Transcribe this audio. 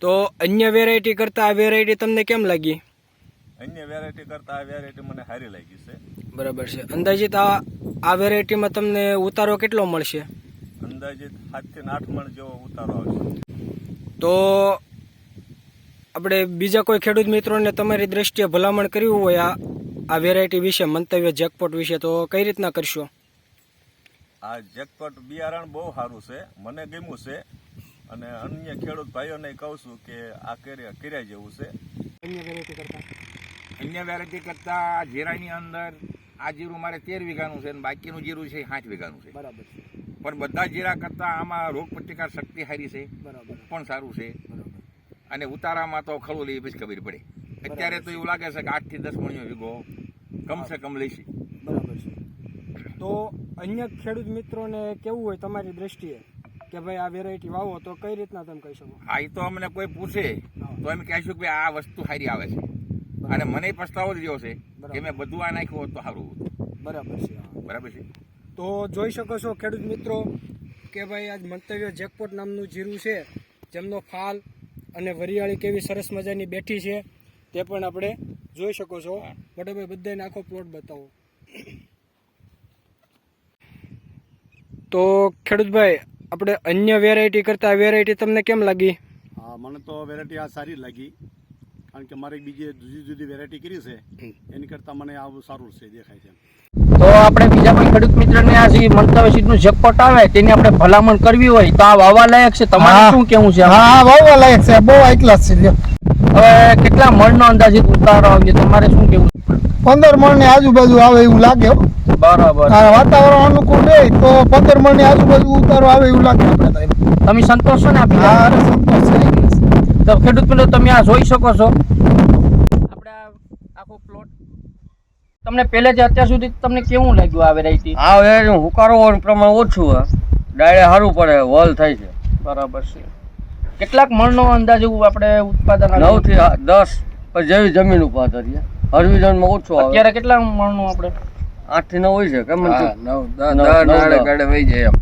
તો અન્ય વેરાયટી કરતાં આ વેરાયટી તમને કેમ લાગી? અન્ય વેરાયટી કરતાં આ વેરાયટી મને સારી લાગી છે. બરાબર છે. અંદાજિત આ આ વેરાયટીમાં તમને ઉતારો કેટલો મળશે? અંદાજિત સાતથી આઠ મણ જેવો ઉતારો આવશે. તો આપણે બીજા કોઈ ખેડૂત મિત્રોને તમારી દ્રષ્ટિએ ભલામણ કરવી હોય આ આ વેરાયટી વિશે મંતવ્ય જેકપોટ વિશે તો કઈ રીતના કરશો? આ જેકપોટ બિયારણ બહુ સારું છે. મને ગમ્યું છે. અને અન્ય ખેડૂત ભાઈઓને કહું છું કે આ કર્યા કર્યા જેવું છે. અન્ય વેરાયટી કરતાં? અન્ય વેરાયટી કરતા જીરાની અંદર આ જીરું મારે તેર વીઘાનું છે અને બાકીનું જીરું છે પાંચ વીઘાનું છે. બરાબર છે. પણ બધા જીરા કરતા આમાં રોગ પ્રતિકાર શક્તિ સારી છે. બરાબર. પણ સારું છે. બરાબર. અને ઉતારામાં તો ખળું લઈ પછી ખબર પડે. અત્યારે તો એવું લાગે છે કે આઠથી દસ મણિયો વીઘો કમસે કમ લઈશી બરાબર છે. તો અન્ય ખેડૂત મિત્રોને કેવું હોય તમારી દ્રષ્ટિએ? કે ભાઈ આ વેરાયટી વાવો તો કઈ રીતના તમે કહી શકો? આ તો અમને કોઈ પૂછે તો એમ કહીશું કે આ વસ્તુ સારી આવે છે. અને મને પસ્તાવો જ રહ્યો છે કે મેં બધું આ નાખ્યું હોત તો સારું બરાબર છે. બરાબર છે? તો જોઈ શકો છો ખેડૂત મિત્રો કે ભાઈ આજ મંતવ્ય જેકપોટ નામનું જીરું છે જેમનો ફાલ અને વરિયાળી કેવી સરસ મજાની બેઠી છે તે પણ આપણે જોઈ શકો છો. મોટાભાઈ બધાને આખો પ્લોટ બતાવો. તો ખેડૂતભાઈ આપણે અન્ય વેરાયટી કરતાં વેરાયટી તમને કેમ લાગી? હા મને તો વેરાયટી આ સારી લાગી. કારણ કે મારે બીજી જુદી જુદી વેરાયટી કરી છે. એની કરતાં મને આ સારું છે દેખાય છે તો આપણે બીજા પણ ખેડૂત મિત્રને આ જે મંતવ્ય સીટનું જેકપોટ આવે તેની આપણે ભલામણ કરવી હોય તો આ વાવા લાયક છે. તમારે શું કેવું છે? હા વાવા લાયક છે. બહુ હાઈ ક્લાસ છે હવે કેટલા મણનો અંદાજિત ઉતારો આવશે? તમારે શું કેવું પંદર મણની આજુબાજુ આવે એવું લાગે હો. બરાબર. વાતાવરણ અનુકૂળ રહે તો પંદર મણની આજુબાજુ ઉતારો આવે એવું લાગે આપણે તમે સંતોષ છો ને આપણે હા સંતોષ છે. તો ખેડૂત મિત્રો તમે આ જોઈ શકો છો. આપણે આખો પ્લોટ તમને પહેલે જે અત્યાર સુધી તમને કેવું લાગ્યું આ વેરાયટી આ વેરાયટી હુકારો પ્રમાણ ઓછું હોય. ડાયરે સારું પડે વોલ થાય છે. બરાબર છે. કેટલાક મણનો અંદાજ એવું આપણે ઉત્પાદન નવથી દસ પછી જેવી જમીન ઉપર હળવી જમીનમાં ઓછું અત્યારે કેટલા મણનું આપણે? આઠથી નવ હોય છે કે મને નવ- દાડે નવ- વહી જાય એમ.